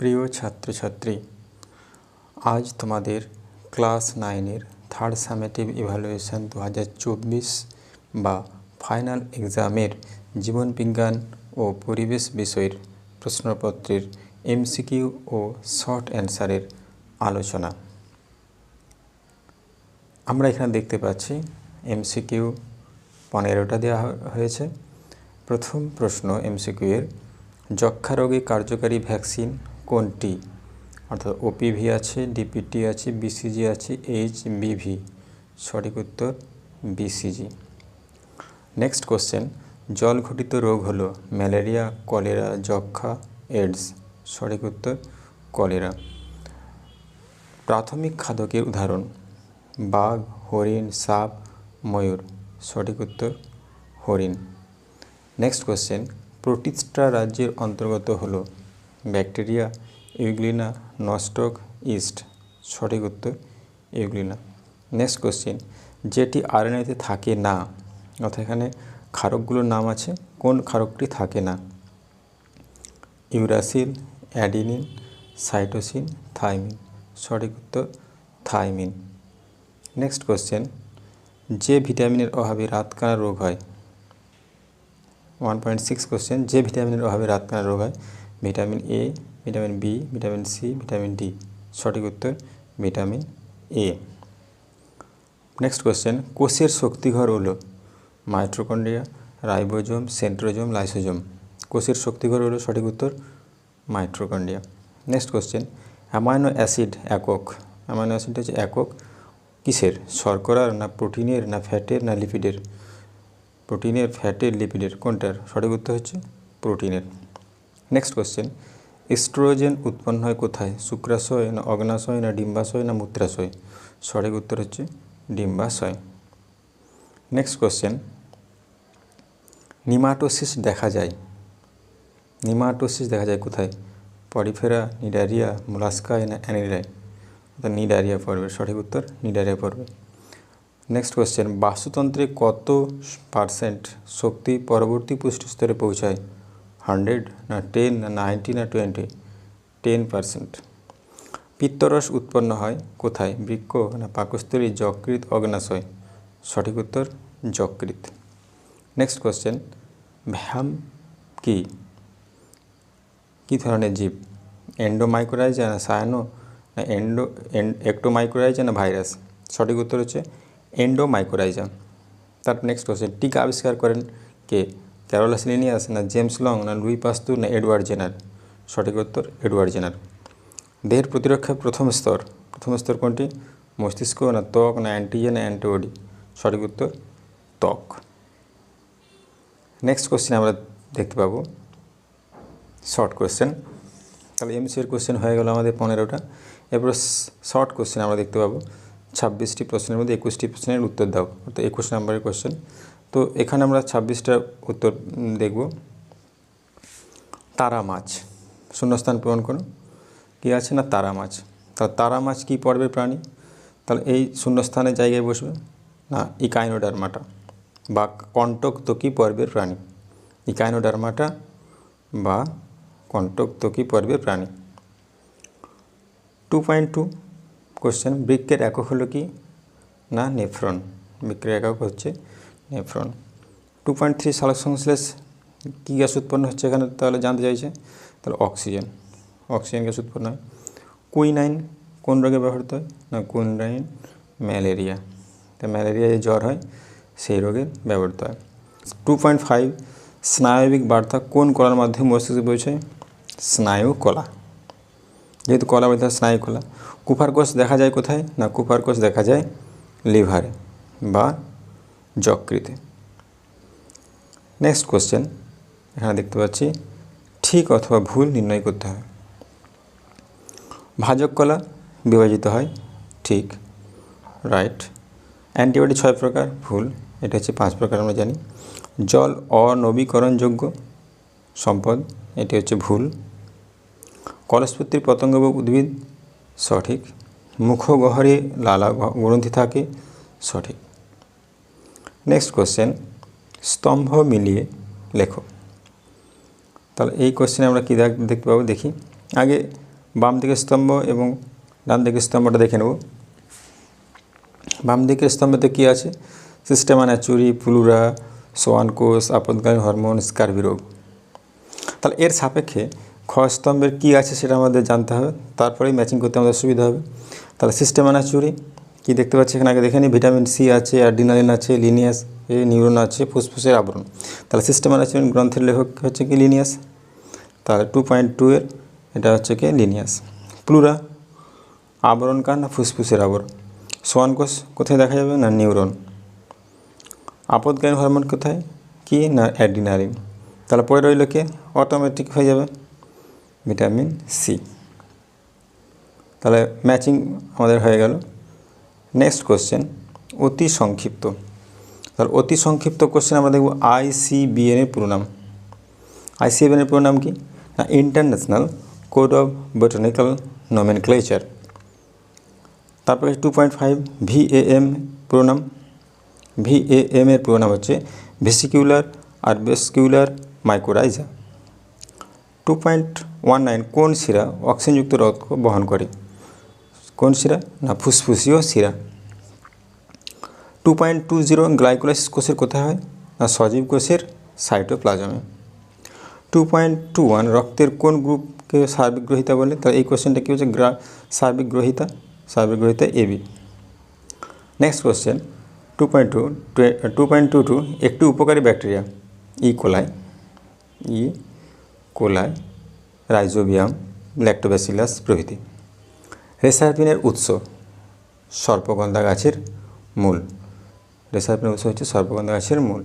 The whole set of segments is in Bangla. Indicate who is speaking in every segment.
Speaker 1: প্রিয় ছাত্রছাত্রী, আজ তোমাদের ক্লাস নাইনের থার্ড সামেটিভ ইভ্যালুয়েশন দু হাজার চব্বিশ বা ফাইনাল এক্সামের জীবনবিজ্ঞান ও পরিবেশ বিষয়ের প্রশ্নপত্রের এমসিকিউ ও শর্ট অ্যান্সারের আলোচনা। আমরা এখানে দেখতে পাচ্ছি এমসিকিউ পনেরোটা দেওয়া হয়েছে। প্রথম প্রশ্ন এমসিকিউ এর যক্ষা রোগে কার্যকারী ভ্যাকসিন কোনটি? অর্থাৎ ওপিভি আছে ডিপিটি আছে বিসিজি আছে এইচ বিভি সঠিক উত্তর বিসিজি নেক্সট কোশ্চেন জল ঘটিত রোগ হলো ম্যালেরিয়া, কলেরা যক্ষা এডস সঠিক উত্তর, কলেরা। প্রাথমিক খাদকের উদাহরণ, বাঘ, হরিণ, সাপ, ময়ূর। সঠিক উত্তর, হরিণ। নেক্সট কোশ্চেন প্রোটিস্টা রাজ্যের অন্তর্গত হলো ব্যাকটেরিয়া, ইউগ্লিনা, নস্টক, ইস্ট। সঠিক উত্তর, ইউগ্লিনা। নেক্সট কোশ্চেন যেটি আরএনএতে থাকে না, অর্থাৎ এখানে ক্ষারকগুলোর নাম আছে, কোন ক্ষারকটি থাকে না? Uracil, adenine, cytosine, thymine. সঠিক উত্তর, থাইমিন। নেক্সট কোশ্চেন যে ভিটামিনের অভাবে রাতকানা রোগ হয়? ওয়ান পয়েন্ট সিক্স কোশ্চেন যে ভিটামিনের অভাবে রাতকানা রোগ হয়? Vitamin A vitamin B vitamin C vitamin D সঠিক উত্তর, ভিটামিন এ নেক্সট কোশ্চেন কোষের শক্তিঘর হলো মাইট্রোকন্ড্রিয়া রাইবোজোম, সেন্ট্রোজোম, লাইসোজোম। কোষের শক্তিঘর হলো সঠিক উত্তর mitochondria next question amino acid একক। অ্যামাইনো অ্যাসিড হচ্ছে একক। কিসের? শর্করার না প্রোটিনের, না ফ্যাটের, না লিপিডের? প্রোটিনের, ফ্যাটের, লিপিডের। কোনটার? সঠিক উত্তর হচ্ছে প্রোটিনের। নেক্সট কোশ্চেন এস্ট্রোজেন উৎপন্ন হয় কোথায়? শুক্রাশয় না অগ্নাশয় না ডিম্বাশয় না মূত্রাশয়? সঠিক উত্তর হচ্ছে ডিম্বাশয়। নেক্সট কোশ্চেন নিমাটোসিস দেখা যায়। নিমাটোসিস দেখা যায় কোথায়? পরিফেরা, নিডারিয়া মোলাস্কায় না অ্যানিরায় অর্থাৎ নিডারিয়া পর্বে। সঠিক উত্তর, নিডারিয়া পর্বে। নেক্সট কোশ্চেন বাস্তুতন্ত্রে কত পার্সেন্ট শক্তি পরবর্তী পুষ্টি স্তরে পৌঁছায়? হান্ড্রেড না টেন না নাইনটি না টোয়েন্টি টেন পার্সেন্ট পিত্তরস উৎপন্ন হয় কোথায়? বৃক্ক না পাকস্থলী যকৃত অগ্নাশয়? সঠিক উত্তর যকৃত নেক্সট কোশ্চেন ভ্যাম কি? কী ধরনের জীব? এন্ডোমাইক্রোরাইজা না সায়ানো না এন্ডো একটোমাইক্রোরাইজা না ভাইরাস সঠিক উত্তর হচ্ছে এন্ডোমাইক্রোরাইজা তার নেক্সট কোশ্চেন টিকা আবিষ্কার করেন কে? ক্যারোলাস লিনিয়াস না জেমস লং না লুই পাস্তু না এডওয়ার্ড জেনার সঠিক উত্তর এডওয়ার্ড জেনার দেহের প্রতিরক্ষার প্রথম স্তর। প্রথম স্তর কোনটি? মস্তিষ্ক, না ত্বক, না অ্যান্টিজেন না অ্যান্টিবডি সঠিক উত্তর, ত্বক। নেক্সট কোশ্চেন আমরা দেখতে পাবো। শর্ট কোশ্চেন তাহলে এমসিএর কোশ্চেন হয়ে গেল আমাদের পনেরোটা। এরপর শর্ট কোশ্চেন আমরা দেখতে পাবো। ছাব্বিশটি প্রশ্নের মধ্যে একুশটি প্রশ্নের উত্তর দাও। অর্থাৎ একুশ নম্বরের কোশ্চেন তো এখানে আমরা ছাব্বিশটা উত্তর দেখব। তারা মাছ, শূন্যস্থান পূরণ করো কী আছে না তারা মাছ? তাহলে তারা মাছ কী পর্বের প্রাণী? তাহলে এই শূন্যস্থানের জায়গায় বসবে না ইকাইনোডারমাটা? বা কণ্টক ত্বকী পর্বের প্রাণী? ইকাইনোডারমাটা বা কণ্টক ত্বকী পর্বের প্রাণী? টু পয়েন্ট টু কোশ্চেন বৃক্কের একক হলো কি? না, নেফ্রন। বৃক্কের একক হচ্ছে নেফ্রন টু পয়েন্ট থ্রি সালোক সংশ্লেষ কী গ্যাস উৎপন্ন হচ্ছে এখানে তাহলে জানতে চাইছে? তাহলে অক্সিজেন অক্সিজেন গ্যাস উৎপন্ন হয়। কুইনাইন কোন রোগে ব্যবহৃত হয়? না কুইনাইন ম্যালেরিয়া তা ম্যালেরিয়া যে জ্বর হয়, সেই রোগে ব্যবহৃত হয়। টু পয়েন্ট ফাইভ স্নায়বিক বার্তা কোন কলার মাধ্যমে মস্তিষ্কে পৌঁছায়? স্নায়ু কলা যেহেতু কলা বলতে স্নায়ু কলা কুপার কোষ দেখা যায় কোথায়? না কুপার কোষ দেখা যায় লিভারে বা যকৃতে। নেক্সট কোশ্চেন এখানে দেখতে পাচ্ছি, ঠিক অথবা ভুল নির্ণয় করতে হয়। ভাজক কলা বিভাজিত হয়, ঠিক রাইট অ্যান্টিবডি ছয় প্রকার, ভুল, এটা হচ্ছে পাঁচ প্রকার আমরা জানি। জল অনবীকরণযোগ্য সম্পদ, এটি হচ্ছে ভুল। কলস্পতির পতঙ্গ উদ্ভিদ, সঠিক। মুখগহ্বরে লালা গ্রন্থি থাকে, সঠিক। নেক্সট কোশ্চেন স্তম্ভ মিলিয়ে লেখো। তাহলে এই কোশ্চেনে আমরা কী দেখ- দেখতে পাবো? দেখি। আগে বাম দিকের স্তম্ভ এবং ডান দিকের স্তম্ভটা দেখে নেব। বাম দিকের স্তম্ভতে কী আছে? সিস্টেমা ন্যাচুরি প্লুরা সোয়ান কোষ, আপদগামী হরমোন স্কারবি রোগ। তাহলে এর সাপেক্ষে খ স্তম্ভের কী আছে সেটা আমাদের জানতে হবে। তারপরেই ম্যাচিং করতে আমাদের সুবিধা হবে। তাহলে সিস্টেমা ন্যাচুরি কী দেখতে পাচ্ছি এখানে? আগে দেখে নিই। ভিটামিন সি আছে অ্যাডিনালিন আছে, লিনিয়াস, এ, নিউরন আছে ফুসফুসের আবরণ। তাহলে সিস্টেমা ন্যাচুরি গ্রন্থের লেখক হচ্ছে কি লিনিয়াস? তাহলে টু পয়েন্ট টু এর, এটা হচ্ছে কি লিনিয়াস। প্লুরা আবরণ কার না ফুসফুসের আবরণ? সোয়ান কোষ কোথায় দেখা যাবে না নিউরন? আপদগামী হরমোন কোথায়? কি না অ্যাডিনালিন তাহলে পরে রইল কে? অটোমেটিক হয়ে যাবে ভিটামিন সি। তাহলে ম্যাচিং আমাদের হয়ে গেল। নেক্সট কোশ্চেন অতি সংক্ষিপ্ত। তাহলে অতি সংক্ষিপ্ত কোশ্চেন আমরা দেখব আইসিবিএন এর পুরো নাম আইসিবিএন কি? না international code of botanical nomenclature তারপরে টু পয়েন্ট ফাইভ ভিএএম পুরো নাম ভিএএম এর পুরো নাম হচ্ছে vesicular arbuscular mycorrhiza two point one nine কোন শিরা অক্সিজেনযুক্ত রক্ত বহন করে? কোন শিরা? না, ফুসফুসীয় শিরা। Two point two zero glycolysis কোষের কোথায় হয়? না, সজীব কোষের সাইটোপ্লাজমে টু পয়েন্ট টু ওয়ান রক্তের কোন গ্রুপকে সার্বিক গ্রহিতা বলে? তাহলে এই কোশ্চেনটা কী হচ্ছে? গ্রা সার্বিক গ্রহিতা সার্বিক গ্রহিতা AB next question two point two two point two two একটি উপকারী bacteria E coli E coli rhizobium lactobacillus প্রভৃতি। রেসারপিনের উৎস সর্পগন্ধা গাছের মূল। রেসারপিনের উৎস হচ্ছে সর্পগন্ধা গাছের মূল।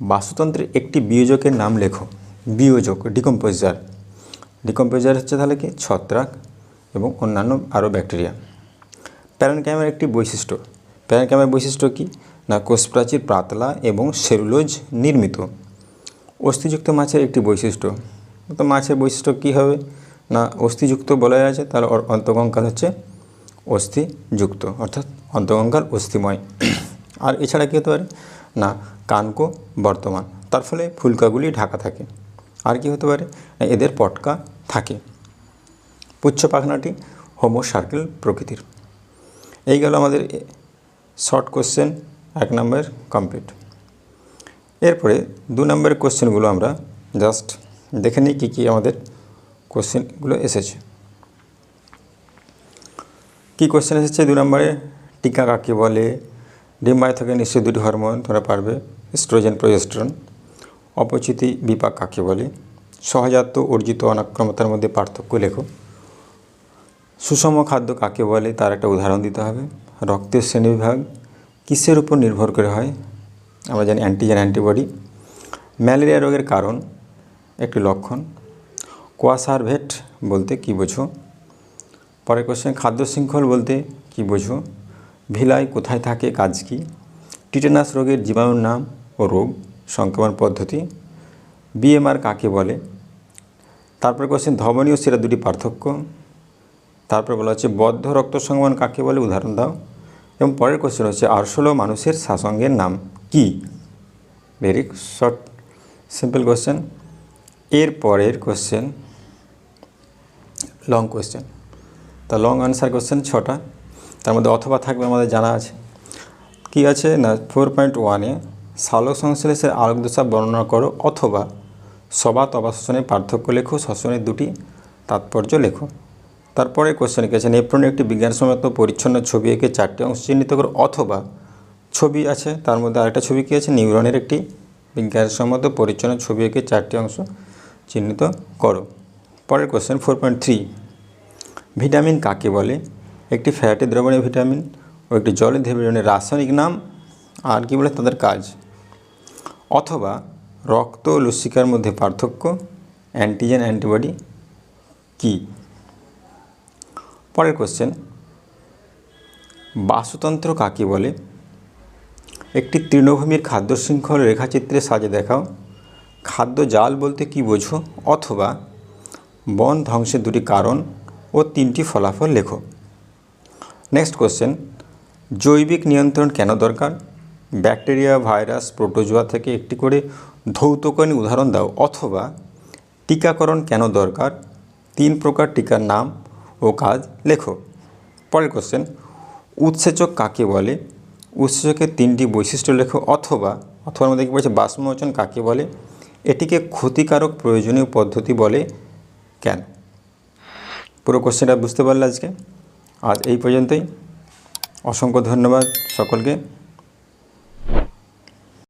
Speaker 1: বাস্তুতন্ত্রের একটি বিয়োজকের নাম লেখো। বিয়োজক, ডিকম্পোজার। ডিকম্পোজার হচ্ছে তাহলে কি? ছত্রাক এবং অন্যান্য আরও ব্যাকটেরিয়া। প্যারানক্যামের একটি বৈশিষ্ট্য। প্যারানক্যামের বৈশিষ্ট্য কি? না, কোষপ্রাচীর পাতলা এবং সেলুলোজ নির্মিত। অস্থিযুক্ত মাছের একটি বৈশিষ্ট্য। তো মাছের বৈশিষ্ট্য কী হবে? না অস্থিযুক্ত বলা আছে, তাহলে অন্তকঙ্কাল হচ্ছে অস্থিযুক্ত, অর্থাৎ অন্তকঙ্কাল অস্থিময়। আর এছাড়া কী হতে পারে? না, কানকো বর্তমান। তার ফলে ফুলকাগুলি ঢাকা থাকে। আর কি হতে পারে? এদের পটকা থাকে। পুচ্ছ পাখনাটি হোমো সার্কেল প্রকৃতির। এই গেল আমাদের শর্ট কোশ্চেন, এক নম্বর কমপ্লিট। এরপরে দু নম্বরের কোশ্চেনগুলো আমরা জাস্ট দেখে নিই কী কী আমাদের কোশ্চেনগুলো এসেছে। কী কোশ্চেন এসেছে? দু নম্বরে, টিকা কাকে বলে? ডিম্বায় থাকে নিশ্চয় দুটি হরমোন তোমরা পারবে স্ট্রোজেন প্রজেস্ট্রন অপচিতি, বিপাক কাকে বলে? সহজাত অর্জিত অনাক্রমতার মধ্যে পার্থক্য লেখো। সুষম খাদ্য কাকে বলে? তার একটা উদাহরণ দিতে হবে। রক্তের শ্রেণীবিভাগ কিসের উপর নির্ভর করে হয়? আমরা জানি অ্যান্টিজেন অ্যান্টিবডি ম্যালেরিয়া রোগের কারণ, একটি লক্ষণ। কোয়াসারভেট বলতে কী বোঝো? পরের কোশ্চেন খাদ্য শৃঙ্খল বলতে কী বোঝো? ভিলাই কোথায় থাকে, কাজ কি? টিটেনাস রোগের জীবাণুর নাম ও রোগ সংক্রমণ পদ্ধতি। বিএমআর কাকে বলে? তারপরে কোশ্চেন ধমনী ও শিরা দুটি পার্থক্য। তারপর বলা হচ্ছে, বদ্ধ রক্ত সংবহন কাকে বলে? উদাহরণ দাও। এবং পরের কোশ্চেন হচ্ছে, আরশোলো মানুষের শাসঙ্গের নাম কি? ভেরি শর্ট সিম্পল কোশ্চেন এর পরের কোশ্চেন লং কোশ্চেন তা লং আনসার কোশ্চেন ছটা তার মধ্যে অথবা থাকবে আমাদের জানা আছে কি আছে না ফোর পয়েন্ট ওয়ানে সালোক সংশ্লেষের আলোক দশা বর্ণনা করো অথবা সবাত অবাশনের পার্থক্য লেখো, শ্বসনের দুটি তাৎপর্য লেখো। তারপরে কোশ্চেন আছে নেপ্রনের একটি বিজ্ঞানসম্মত পরিচ্ছন্ন ছবি এঁকে চারটি অংশ চিহ্নিত করো, অথবা ছবি আছে, তার মধ্যে আরেকটা ছবি কী আছে? নিউরনের একটি বিজ্ঞানসম্মত পরিচ্ছন্ন ছবি এঁকে চারটি অংশ চিহ্নিত করো। পরের question four point three vitamin কাকে বলে? একটি ফ্যাটি দ্রবণীয় ভিটামিন ও একটি জলের ভিটামিনের রাসায়নিক নাম, আর কি বলে? তাদের কাজ। অথবা রক্ত ও লসিকার মধ্যে পার্থক্য অ্যান্টিজেন অ্যান্টিবডি কী? পরের কোশ্চেন বাস্তুতন্ত্র কাকে বলে? একটি তৃণভূমির খাদ্য শৃঙ্খল রেখাচিত্রে সাজে দেখাও। খাদ্য জাল বলতে কি বোঝো? অথবা বন ধ্বংসের দুটি কারণ ও তিনটি ফলাফল লেখো। নেক্সট কোশ্চেন জৈবিক নিয়ন্ত্রণ কেন দরকার? ব্যাকটেরিয়া ভাইরাস প্রোটোজোয়া থেকে একটি করে ধৌতকণী উদাহরণ দাও, অথবা টিকাকরণ কেন দরকার? তিন প্রকার টিকার নাম ও কাজ লেখো। পরের কোশ্চেন উৎসেচক কাকে বলে? উৎসেচকের তিনটি বৈশিষ্ট্য লেখো, অথবা অথবা আমাদের কি বলছে বাষ্পমোচন কাকে বলে? এটিকে ক্ষতিকারক প্রয়োজনীয় পদ্ধতি বলে কেন? পুরো কোশ্চেনটা বুঝতে পারলে আজকে। আর এই পর্যন্তই। অসংখ্য ধন্যবাদ সকলকে।